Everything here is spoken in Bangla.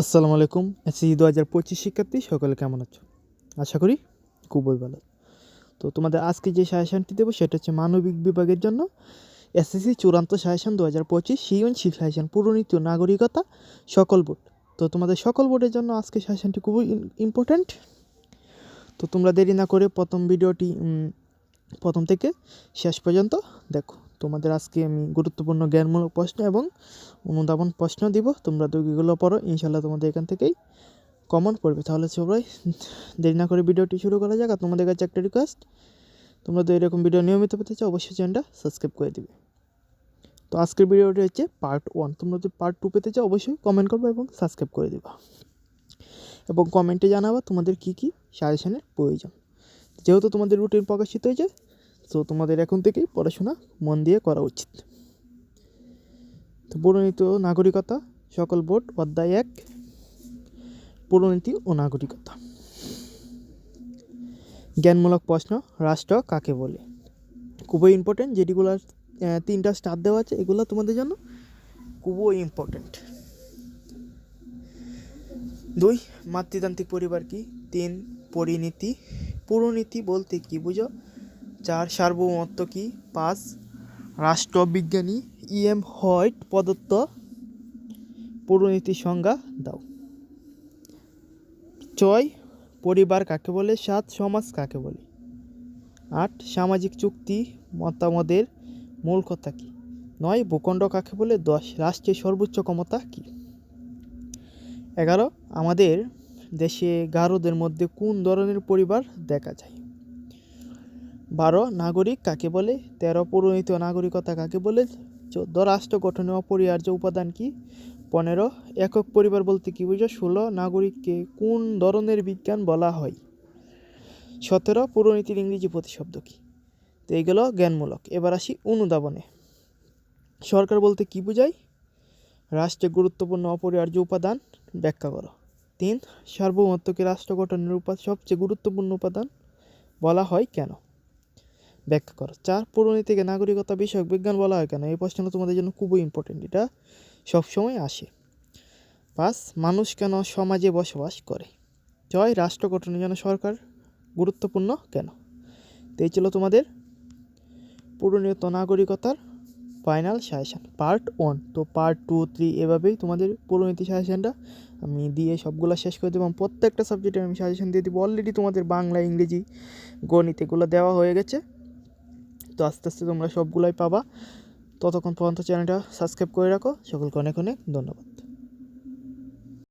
আসসালামু আলাইকুম এসএসসি দু হাজার পঁচিশ শিক্ষার্থী, সকলে কেমন আছো? আশা করি খুবই ভালো। তো তোমাদের আজকে যে সাজেশনটি দেবো, সেটা হচ্ছে মানবিক বিভাগের জন্য এসএসসি চূড়ান্ত সাজেশন দু হাজার পঁচিশ সৃজনশীল সাজেশন পুরনীতি নাগরিকতা, সকল বোর্ড। তো তোমাদের সকল বোর্ডের জন্য আজকে সাজেশনটি খুবই ইম্পর্ট্যান্ট তো তোমরা দেরি না করে প্রথম ভিডিওটি প্রথম থেকে শেষ পর্যন্ত দেখো। তোমাদের আজকে আমি গুরুত্বপূর্ণ জ্ঞানমূলক প্রশ্ন এবং অনুধাবন প্রশ্ন দিব। তোমরা দুইগুলো পড়ো ইনশাল্লাহ তোমাদের এখান থেকেই কমন পড়বে। তাহলে সবাই দেরি না করে ভিডিওটি শুরু করা যাক আর তোমাদের কাছে একটা রিকোয়েস্ট তোমরা তো এরকম ভিডিও নিয়মিত পেতে চাও, অবশ্যই চ্যানেলটা সাবস্ক্রাইব করে দিবে। তো আজকের ভিডিওটি হচ্ছে পার্ট ওয়ান তোমরা যদি পার্ট টু পেতে চাও, অবশ্যই কমেন্ট করবে এবং সাবস্ক্রাইব করে দিবা। এবং কমেন্টে জানাবা তোমাদের কী কী সাজেশনের প্রয়োজন। যেহেতু তোমাদের রুটিন প্রকাশিত হয়েছে তো তোমাদের এখন থেকেই পড়াশোনা মন দিয়ে করা উচিত। তো পুরনীতি ও নাগরিকতা, সকল বোর্ড, অধ্যায় এক পুরনীতি ও নাগরিকতা। জ্ঞানমূলক প্রশ্ন, রাষ্ট্র কাকে বলে? খুবই ইম্পর্টেন্ট যেটিগুলো তিনটা স্টার দেওয়া আছে, এগুলো তোমাদের জন্য খুবই ইম্পর্টেন্ট দুই, মাতৃতান্ত্রিক পরিবার কি? তিন, পরিণীতি পুরনীতি বলতে কি বুঝো? চার সার্বভৌমত্ব কি? পাঁচ, রাষ্ট্রবিজ্ঞানী ই এম হোয়াইট প্রদত্ত পুরনীতির সংজ্ঞা দাও। ছয়, পরিবার কাকে বলে? সাত, সমাজ কাকে বলে? আট, সামাজিক চুক্তি, মতামতের মূল কথা কী? নয়, ভূখণ্ড কাকে বলে? দশ, রাষ্ট্রের সর্বোচ্চ ক্ষমতা কী? এগারো, আমাদের দেশে গারোদের মধ্যে কোন ধরনের পরিবার দেখা যায়? বারো, নাগরিক কাকে বলে? তেরো, পরিণত নাগরিকতা কাকে বলে? চোদ্দ, রাষ্ট্র গঠনে অপরিহার্য উপাদান কি? পনেরো, একক পরিবার বলতে কি বুঝো? ষোলো, নাগরিককে কোন ধরনের বিজ্ঞান বলা হয়? সতেরো পুরনীতির ইংরেজি প্রতিশব্দ কি? তো এইগুলো জ্ঞানমূলক। এবার আসি অনুধাবনে। সরকার বলতে কি বোঝায়? রাষ্ট্রের গুরুত্বপূর্ণ অপরিহার্য উপাদান ব্যাখ্যা করো। তিন, সার্বভৌমত্বকে রাষ্ট্র গঠনের উপা সবচেয়ে গুরুত্বপূর্ণ উপাদান বলা হয় কেন? ব্যাখ্যা করো। চার, পুরনীতিকে নাগরিকতা বিষয়ক বিজ্ঞান বলা হয় কেন? এই প্রশ্নটা তোমাদের জন্য খুবই ইম্পর্টেন্ট এটা সবসময় আসে। পাঁচ, মানুষ কেন সমাজে বসবাস করে? ছয়, রাষ্ট্র গঠনের জন্য সরকার গুরুত্বপূর্ণ কেন? তো এই ছিল তোমাদের পুরনীত নাগরিকতার ফাইনাল সাজেশান পার্ট ওয়ান তো পার্ট টু থ্রি এভাবেই তোমাদের পুরনীতি সাজেশানটা আমি দিয়ে সবগুলো শেষ করে দেবো প্রত্যেকটা সাবজেক্টে আমি সাজেশান দিয়ে দেবো। অলরেডি তোমাদের বাংলা, ইংরেজি, গণিত এগুলো দেওয়া হয়ে গেছে। তো আস্তে আস্তে তোমরা সবগুলোই পাবা। ততক্ষণ পর্যন্ত চ্যানেলটা সাবস্ক্রাইব করে রাখো। সকলকে অনেক অনেক ধন্যবাদ।